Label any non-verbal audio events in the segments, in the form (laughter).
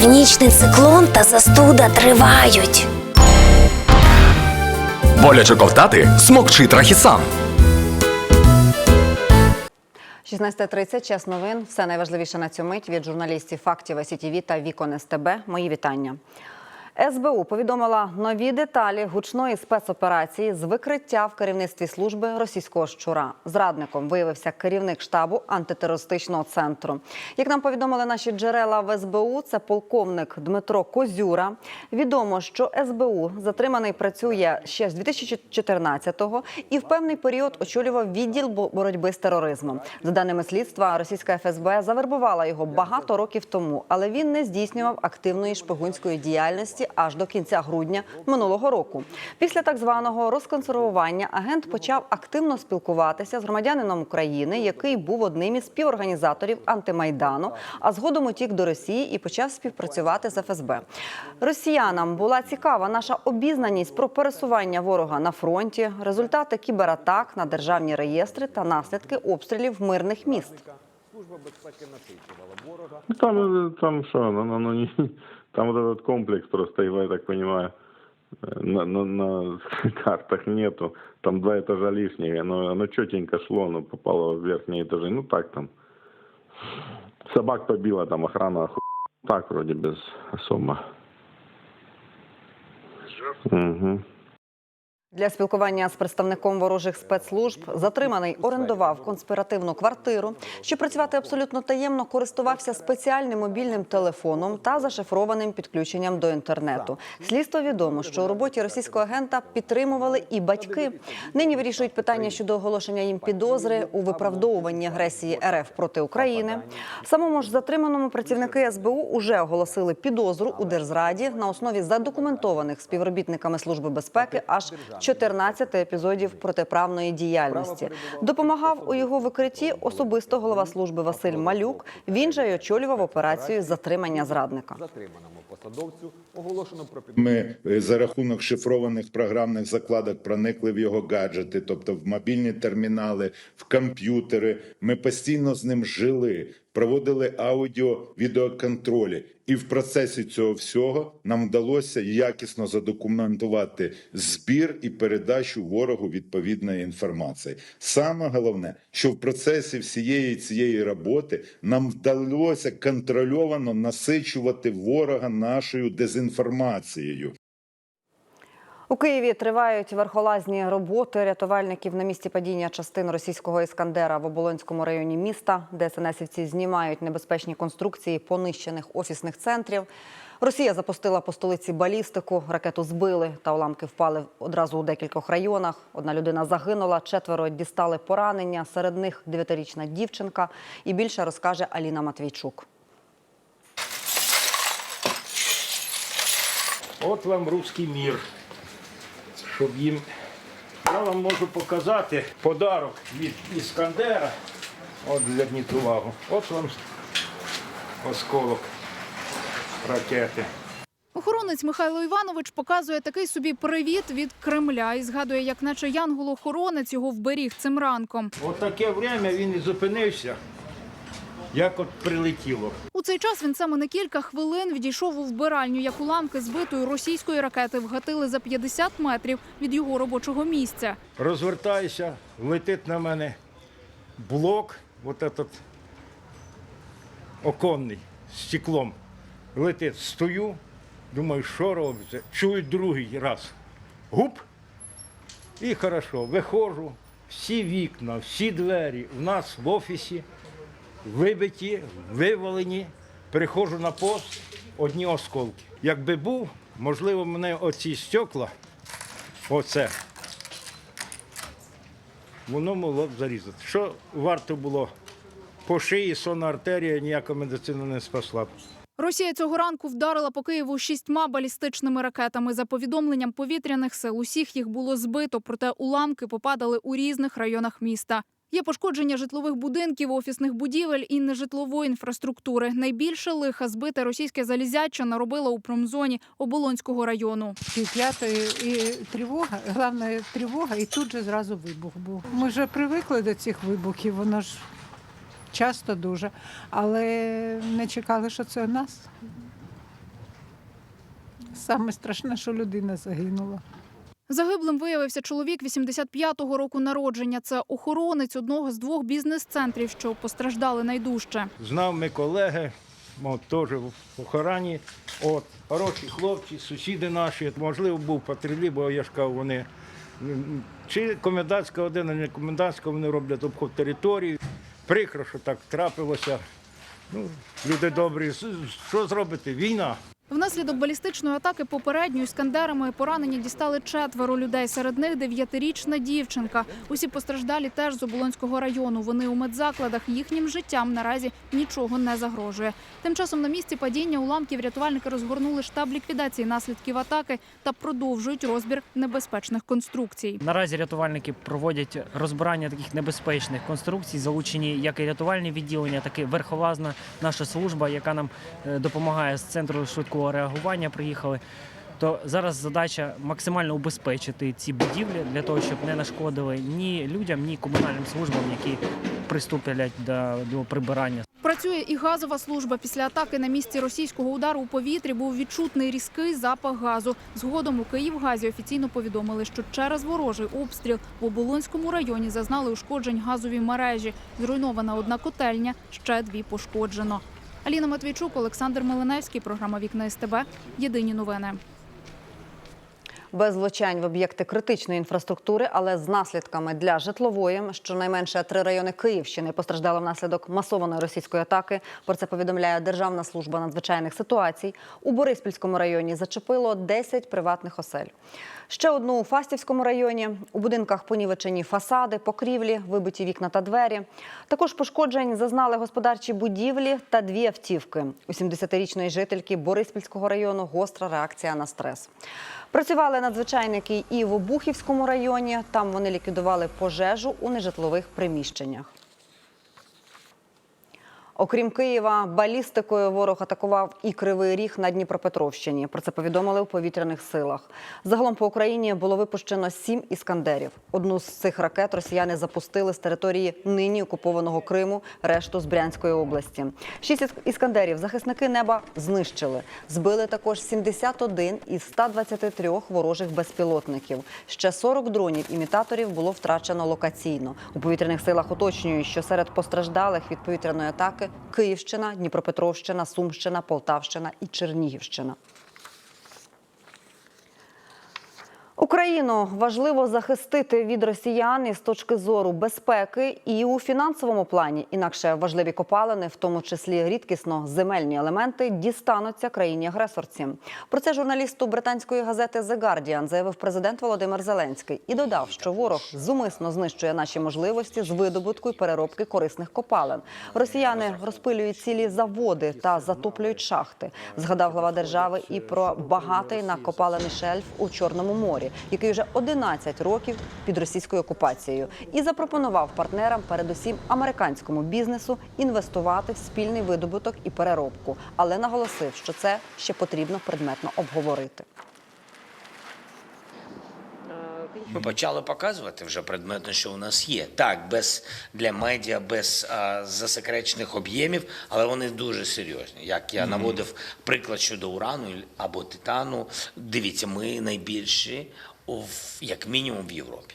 Північний циклон та застуда тривають. Боляче ковтати смокчи трахісан. 16.30, час новин. Все найважливіше на цю мить від журналістів фактів СІТІВІ та Вікон СТБ. Мої вітання. СБУ повідомила нові деталі гучної спецоперації з викриття в керівництві служби російського щура. Зрадником виявився керівник штабу антитерористичного центру. Як нам повідомили наші джерела в СБУ, це полковник Дмитро Козюра. Відомо, що СБУ затриманий працює ще з 2014-го і в певний період очолював відділ боротьби з тероризмом. За даними слідства, російська ФСБ завербувала його багато років тому, але він не здійснював активної шпигунської діяльності аж до кінця грудня минулого року. Після так званого розконсервування агент почав активно спілкуватися з громадянином України, який був одним із співорганізаторів антимайдану, а згодом утік до Росії і почав співпрацювати з ФСБ. Росіянам була цікава наша обізнаність про пересування ворога на фронті, результати кібератак на державні реєстри та наслідки обстрілів мирних міст. Ну, Там, там что, ну, ну, ну, не, там вот этот комплекс просто его, я так понимаю, на, на, на (laughs) картах нету. Там два этажа лишние, оно, оно четенько шло, но попало в верхние этажи. Ну так там. Собак побила, там охрана оху... Так вроде без особо. Угу. Для спілкування з представником ворожих спецслужб затриманий орендував конспіративну квартиру. Щоб працювати абсолютно таємно, користувався спеціальним мобільним телефоном та зашифрованим підключенням до інтернету. Слідство відомо, що у роботі російського агента підтримували і батьки. Нині вирішують питання щодо оголошення їм підозри у виправдовуванні агресії РФ проти України. Самому ж затриманому працівники СБУ уже оголосили підозру у держзраді на основі задокументованих співробітниками служби безпеки аж 14 епізодів протиправної діяльності. Допомагав у його викритті особисто голова служби Василь Малюк. Він же й очолював операцію затримання зрадника. затриманому посадовцю оголошено про. Ми е, за рахунок шифрованих програмних закладок проникли в його гаджети, тобто в мобільні термінали, в комп'ютери. Ми постійно з ним жили, проводили аудіо відеоконтролі. І в процесі цього всього нам вдалося якісно задокументувати збір і передачу ворогу відповідної інформації. Саме головне, що в процесі всієї цієї роботи нам вдалося контрольовано насичувати ворога нашою дезінформацією. У Києві тривають верхолазні роботи рятувальників на місці падіння частин російського іскандера в Оболонському районі міста, де СНСівці знімають небезпечні конструкції понищених офісних центрів. Росія запустила по столиці балістику, ракету збили та уламки впали одразу у декількох районах. Одна людина загинула, четверо дістали поранення. Серед них дев'ятирічна дівчинка. І більше розкаже Аліна Матвійчук. От вам руський мір. Щоб їм. Я вам можу показати подарок від Іскандера. От зверніть увагу. От вам осколок ракети. Охоронець Михайло Іванович показує такий собі привіт від Кремля і згадує, як наче янгол-охоронець його вберіг цим ранком. От таке время він і зупинився, як от прилетіло. У цей час він саме на кілька хвилин відійшов у вбиральню, як уламки збитої російської ракети вгатили за 50 метрів від його робочого місця. Розвертаюся, летить на мене блок, от этот оконний з стеклом. Летить, стою, думаю, що робиться. Чую другий раз. Гуп. І хорошо, виходжу, всі вікна, всі двері у нас в офісі вибиті, вивалені. Переходжу на пост, одні осколки. Якби був, можливо, мене оці стекла, оце, воно могло б зарізати. Що варто було по шиї, сонна артерія, ніяка медицина не спасла. б. Росія цього ранку вдарила по Києву шістьма балістичними ракетами. За повідомленням повітряних сил, усіх їх було збито, проте уламки попадали у різних районах міста. Є пошкодження житлових будинків, офісних будівель і нежитлової інфраструктури. Найбільше лиха збите російське залізяче наробило у промзоні Оболонського району. пів і тривога, головна тривога, і тут же зразу вибух був. Ми вже привикли до цих вибухів, воно ж часто дуже, але не чекали, що це у нас Саме страшне, що людина загинула. Загиблим виявився чоловік 85-го року народження. Це охоронець одного з двох бізнес-центрів, що постраждали найдужче. Знав ми колеги, мов, теж в охороні. От, хороші хлопці, сусіди наші. Можливо, був патрулі, бо я ж кажу, вони чи комендантська година, не комендантська, вони роблять обход території. Прикро, що так трапилося. Ну, люди добрі, що зробити? Війна. Внаслідок балістичної атаки попередньою іскандерами поранені дістали четверо людей. Серед них дев'ятирічна дівчинка. Усі постраждалі теж з Оболонського району. Вони у медзакладах. Їхнім життям наразі нічого не загрожує. Тим часом на місці падіння уламків рятувальники розгорнули штаб ліквідації наслідків атаки та продовжують розбір небезпечних конструкцій. Наразі рятувальники проводять розбирання таких небезпечних конструкцій. Залучені як і рятувальні відділення, так і верхолазна наша служба, яка нам е, допомагає з центру швидкого реагування. Приїхали. То зараз задача максимально убезпечити ці будівлі для того, щоб не нашкодили ні людям, ні комунальним службам, які приступлять до, до прибирання. Працює і газова служба. Після атаки на місці російського удару у повітрі був відчутний різкий запах газу. Згодом у Київгазі офіційно повідомили, що через ворожий обстріл в Оболонському районі зазнали ушкоджень газові мережі. Зруйнована одна котельня, ще дві пошкоджено. Аліна Матвійчук, Олександр Милиневський. Програма Вікна СТБ. Єдині новини. Без влучань в об'єкти критичної інфраструктури, але з наслідками для житлової. Щонайменше три райони Київщини постраждали внаслідок масованої російської атаки. Про це повідомляє Державна служба надзвичайних ситуацій. У Бориспільському районі зачепило 10 приватних осель. Ще одну у Фастівському районі. У будинках понівечені фасади, покрівлі, вибиті вікна та двері. Також пошкоджень зазнали господарчі будівлі та дві автівки. У 70-річної жительки Бориспільського району гостра реакція на стрес. Працювали надзвичайники і в Обухівському районі. Там вони ліквідували пожежу у нежитлових приміщеннях. Окрім Києва, балістикою ворог атакував і Кривий Ріг на Дніпропетровщині. Про це повідомили у повітряних силах. Загалом по Україні було випущено сім іскандерів. Одну з цих ракет росіяни запустили з території нині окупованого Криму, решту з Брянської області. Шість іскандерів захисники неба знищили. Збили також 71 із 123 ворожих безпілотників. Ще 40 дронів-імітаторів було втрачено локаційно. У повітряних силах уточнюють, що серед постраждалих від повітряної атаки Київщина, Дніпропетровщина, Сумщина, Полтавщина і Чернігівщина. Україну важливо захистити від росіян із точки зору безпеки і у фінансовому плані. Інакше важливі копалини, в тому числі рідкісно земельні елементи, дістануться країні-агресорці. Про це журналісту британської газети The Guardian заявив президент Володимир Зеленський і додав, що ворог зумисно знищує наші можливості з видобутку і переробки корисних копалин. Росіяни розпилюють цілі заводи та затоплюють шахти. Згадав глава держави і про багатий на копалини шельф у Чорному морі, який вже 11 років під російською окупацією, і запропонував партнерам, передусім американському бізнесу, інвестувати в спільний видобуток і переробку, але наголосив, що це ще потрібно предметно обговорити. Ми почали показувати вже предметно, що у нас є. Так, без для медіа, без а, засекречених об'ємів, але вони дуже серйозні. Як я наводив приклад щодо урану або титану, дивіться, ми найбільші, в, як мінімум, в Європі.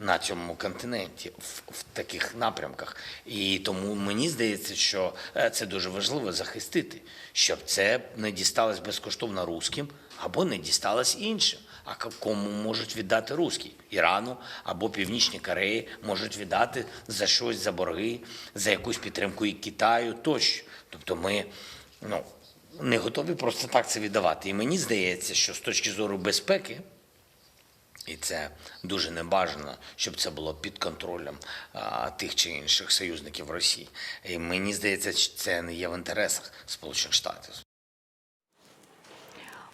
На цьому континенті в, в таких напрямках, і тому мені здається, що е, це дуже важливо захистити, щоб це не дісталось безкоштовно русським або не дісталось іншим. А кому можуть віддати русські? Ірану або Північній Кореї можуть віддати за щось, за борги, за якусь підтримку і Китаю тощо. Тобто ми ну, не готові просто так це віддавати. І мені здається, що з точки зору безпеки. І це дуже небажано, щоб це було під контролем а, тих чи інших союзників Росії. І мені здається, це не є в інтересах Сполучених Штатів.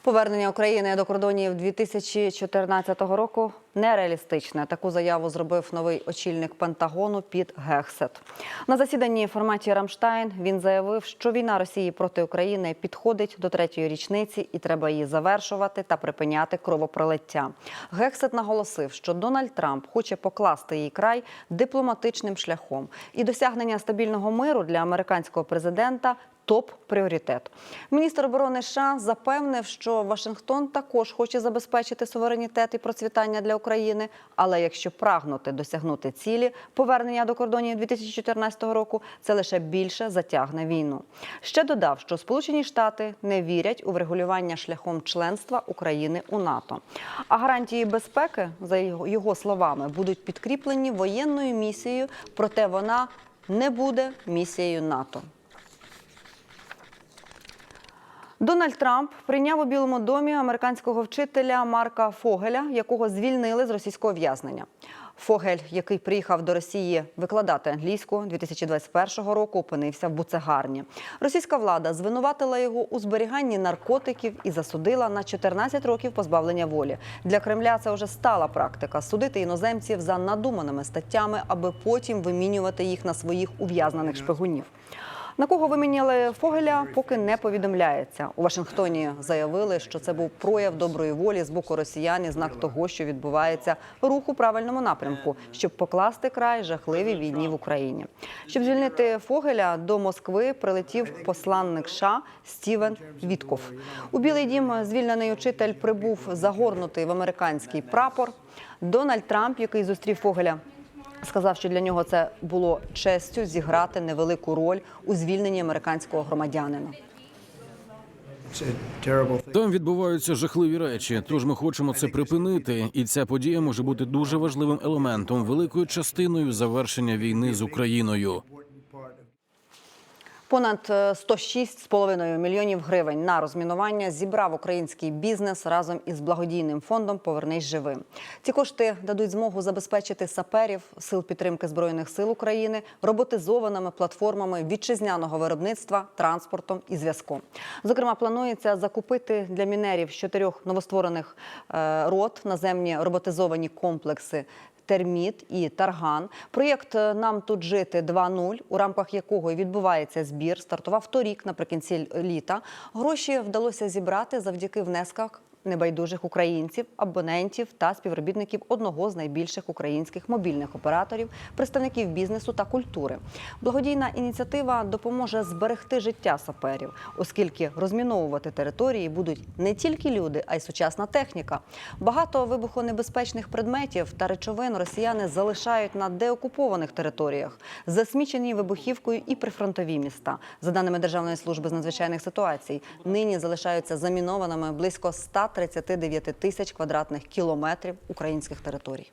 Повернення України до кордонів 2014 року нереалістичне. Таку заяву зробив новий очільник Пентагону Піт Гексет. На засіданні в форматі Рамштайн він заявив, що війна Росії проти України підходить до третьої річниці і треба її завершувати та припиняти кровопролиття. Гексет наголосив, що Дональд Трамп хоче покласти її край дипломатичним шляхом, і досягнення стабільного миру для американського президента топ-пріоритет. Міністр оборони США запевнив, що Вашингтон також хоче забезпечити суверенітет і процвітання для України. Але якщо прагнути досягнути цілі повернення до кордонів 2014 року, це лише більше затягне війну. Ще додав, що Сполучені Штати не вірять у врегулювання шляхом членства України у НАТО. А гарантії безпеки, за його словами, будуть підкріплені воєнною місією, проте вона не буде місією НАТО. Дональд Трамп прийняв у Білому домі американського вчителя Марка Фогеля, якого звільнили з російського в'язнення. Фогель, який приїхав до Росії викладати англійську 2021 року, опинився в буцегарні. Російська влада звинуватила його у зберіганні наркотиків і засудила на 14 років позбавлення волі. Для Кремля це вже стала практика судити іноземців за надуманими статтями, аби потім вимінювати їх на своїх ув'язнених шпигунів. На кого виміняли Фогеля, поки не повідомляється. У Вашингтоні заявили, що це був прояв доброї волі з боку росіян і знак того, що відбувається рух у правильному напрямку, щоб покласти край жахливій війні в Україні. Щоб звільнити Фогеля до Москви, прилетів посланник США Стівен Вітков. У Білий Дім звільнений учитель прибув загорнутий в американський прапор. Дональд Трамп, який зустрів Фогеля, сказав, що для нього це було честю зіграти невелику роль у звільненні американського громадянина. Там відбуваються жахливі речі, тож ми хочемо це припинити, і ця подія може бути дуже важливим елементом, великою частиною завершення війни з Україною. Понад е, 106,5 мільйонів гривень на розмінування зібрав український бізнес разом із благодійним фондом Повернись живим. Ці кошти дадуть змогу забезпечити саперів сил підтримки збройних сил України роботизованими платформами вітчизняного виробництва, транспортом і зв'язком. Зокрема, планується закупити для мінерів чотирьох новостворених е, рот наземні роботизовані комплекси Терміт і Тарган. Проєкт Нам тут жити 2.0», у рамках якого і відбувається збір, стартував торік наприкінці літа. Гроші вдалося зібрати завдяки внесках небайдужих українців, абонентів та співробітників одного з найбільших українських мобільних операторів, представників бізнесу та культури. Благодійна ініціатива допоможе зберегти життя саперів, оскільки розміновувати території будуть не тільки люди, а й сучасна техніка. Багато вибухонебезпечних предметів та речовин росіяни залишають на деокупованих територіях, засмічені вибухівкою і прифронтові міста. За даними Державної служби з надзвичайних ситуацій, нині залишаються замінованими близько 139 тисяч квадратних кілометрів українських територій.